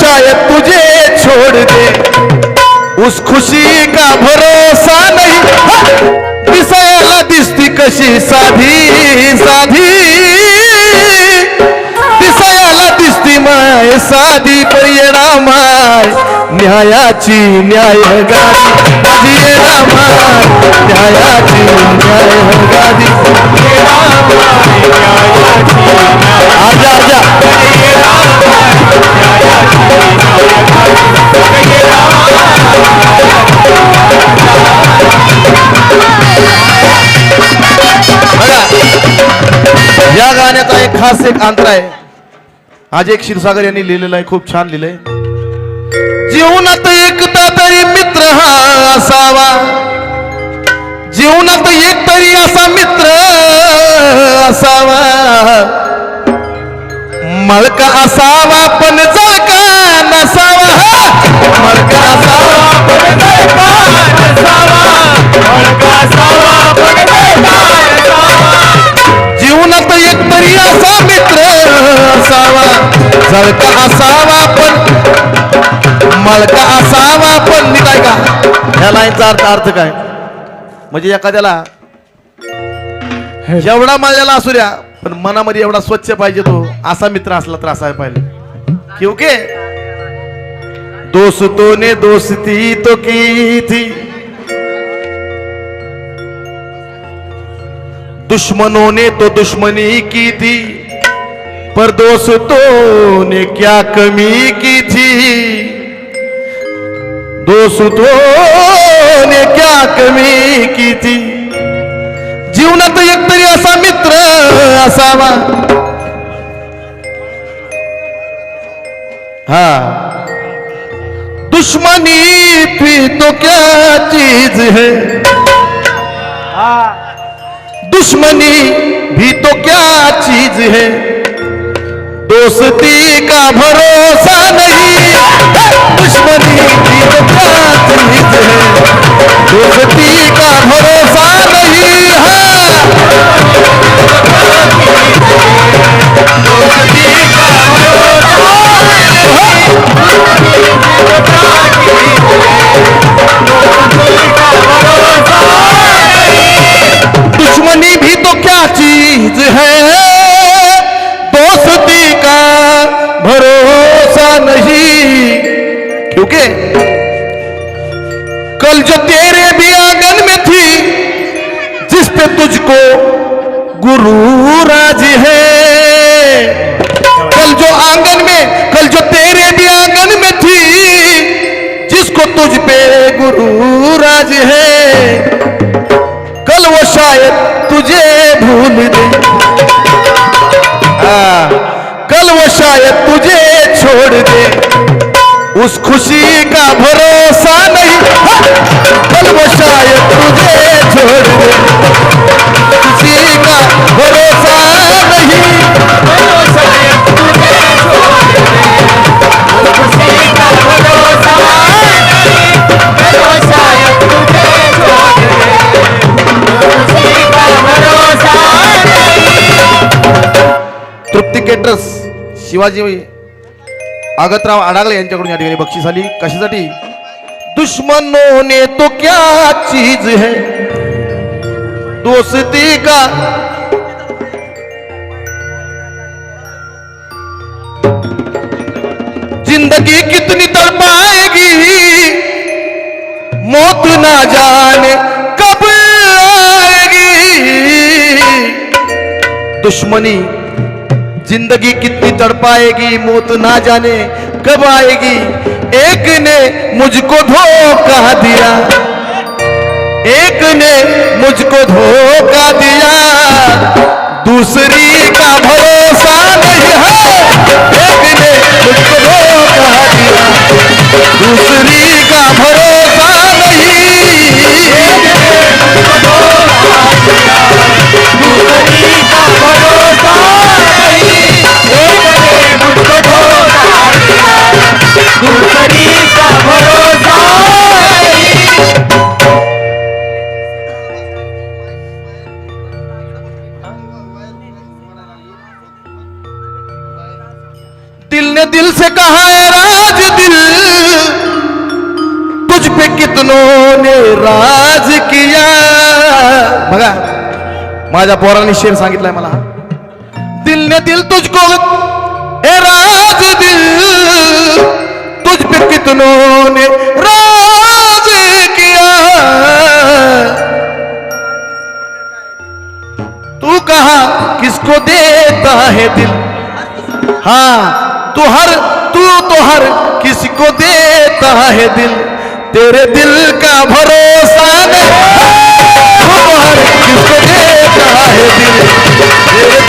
शायद तुझे छोड़ दे। उस खुशी का भरोसा नहीं! दिसायला दिसती कशी साधी साधी। दिसायला दिसती माय साधी परिणामाय न्यायाची न्याय गादी रामाय न्यायाची न्याय गादी आजा आजा या गाण्याचा एक खास एक अंतर आहे. आज एक क्षीरसागर यांनी लिहिलेलं आहे खूप छान लिहिलंय. जीवनात एकता तरी मित्र हा असावा. जीवनात एक तरी असा मित्र असावा. मळका असावा पण जा जळका असावा पण मळका असावा पण मी काय का? ह्या लाईनचा अर्थ अर्थ काय? म्हणजे एखाद्याला जेवढा मळलेला असू द्या पण मनामध्ये एवढा स्वच्छ पाहिजे तो असा मित्र असला तर असायला पाहिजे. क्योंकि दोस्तों ने दोस्ती तो की थी दुश्मनों ने तो दुश्मनी की थी पर दोस्तों ने क्या कमी की थी? दोस्तों ने क्या कमी की थी? जीवनात एक तरी असा मित्र असावा हा। दुश्मनी भी तो क्या चीज़ है। दुश्मनी भी तो क्या चीज़ है? दोस्ती का भरोसा नहीं। क्योंकि कल जो तेरे भी आँगन में थी जिस पे तुझको गुरु राज है। कल जो आँगन में कल जो तेरे भी आँगन में थी जिसको तुझ पे गुरु राज है। कल वो शायद तुझे भूल दे हाँ, कल वो शायद तुझे छोड़ दे उस खुशी का भरोसा नहीं। हाँ, कल वो शायद तुझे छोड़ दे। खुशी का भरोसा नहीं। तृप्ती केटर्स शिवाजी आगतराव अडागले यांच्याकडून या ठिकाणी बक्षीस आली. कशासाठी? दुश्मनों ने तो क्या चीज है? दोस्ती का? जिंदगी कितनी तड़पाएगी? मौत ना जाने कब आएगी? दुश्मनी ज़िंदगी कितनी तड़पाएगी, मौत ना जाने कब आएगी। एक ने मुझको धोखा दिया। एक ने मुझको धोखा दिया। दूसरी का भरोसा नहीं है। एक ने मुझको धोखा दिया। दूसरी का भरोसा तुझ पे कितनों ने राज किया। बघा, माझ्या पोरांनी शेर सांगितलाय मला दिल ने दिल तुझको, ए राज दिल, तुझ पे कितनों ने राज किया। तू कहा, किसको देता है दिल? हाँ तू हर, तू तो हर किसी को देता है दिल? तेरे दिल का भरोसा नहीं। किसको देता है दिल। तेरे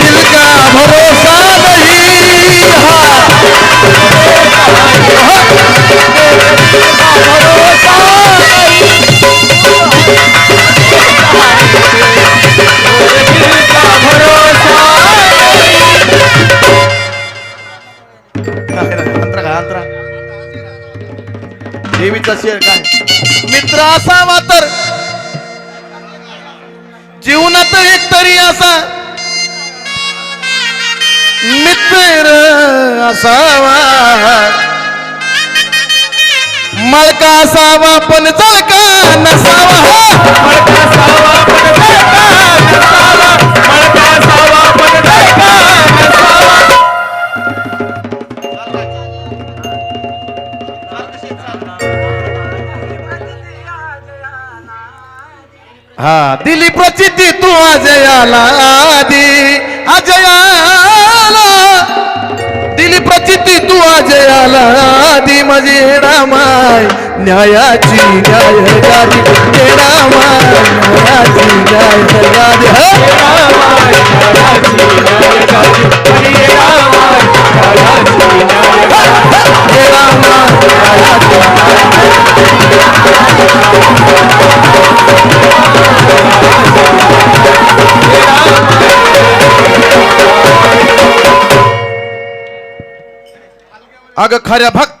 देवीचा शेर काय? मित्र असावा तर. जीवनात एक तरी असा. मित्र असावा. मळका असावा पण जळका नसावा. मळका असावा. हा दिली प्रचिती तू अजयाला आधी. अजयाला. दिली प्रचिती तू अजयाला आधी. माझी रामाय न्यायाची न्याय रामाय न्यायाची न्याय मग खऱ्या भक्त